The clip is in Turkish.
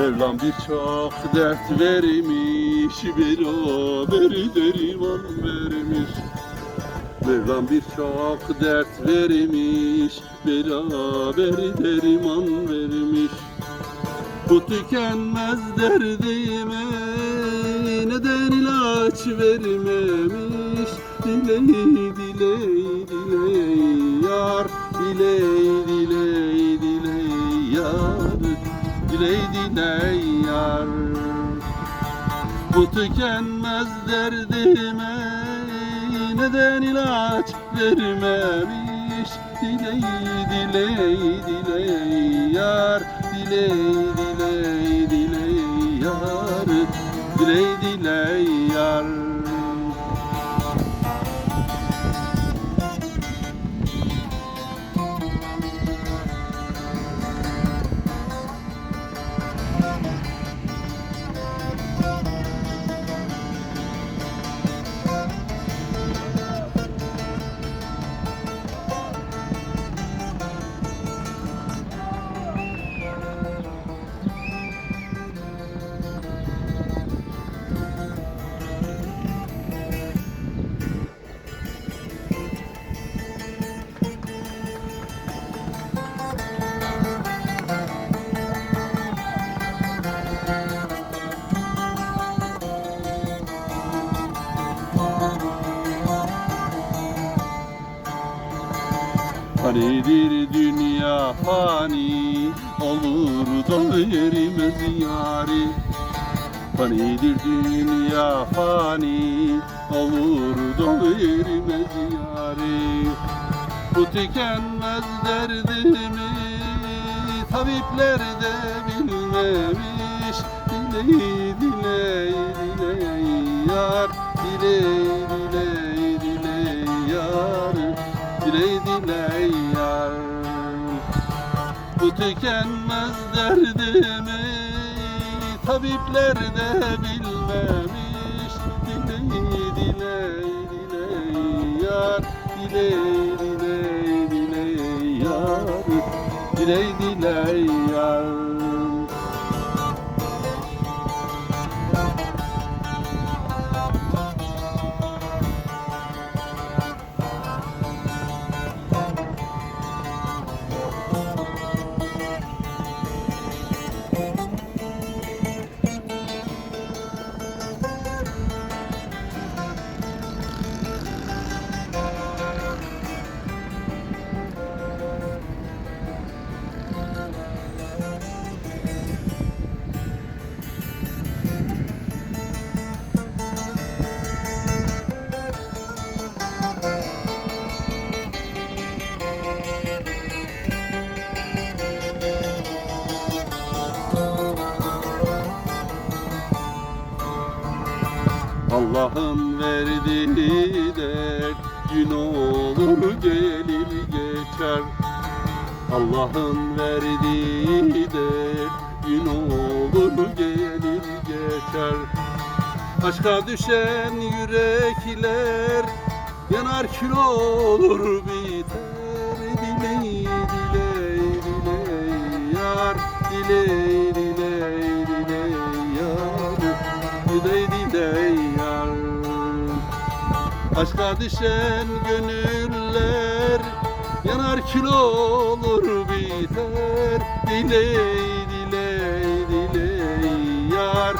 Mevlam birçok dert vermiş Beraber derman vermiş. Mevlam birçok dert vermiş Beraber derman vermiş. Bu tükenmez derdime Neden ilaç vermemiş? Diley diley Diley diley yar. Bu tükenmez derdime Neden ilaç vermemiş? Diley diley diley yar Diley diley diley yar. Diley diley Fanidir dünya fani Olur da erimez yari. Fanidir dünya fani Olur da erimez yari. Bu tükenmez derdimi Tabipler de bilmemiş. Diley diley diley yar Diley diley Diley diley yar. Bu tükenmez derdimi Tabipler de bilmemiş. Diley diley diley yar Diley diley diley yar. Diley diley Allah'ın verdiği dert gün olur gelir geçer. Allah'ın verdiği dert gün olur gelir geçer. Aşka düşen yürekler yanar kül olur biter Diley diley diley yar diley diley Aşka düşen gönüller Yanar kül olur biter. Diley diley diley yar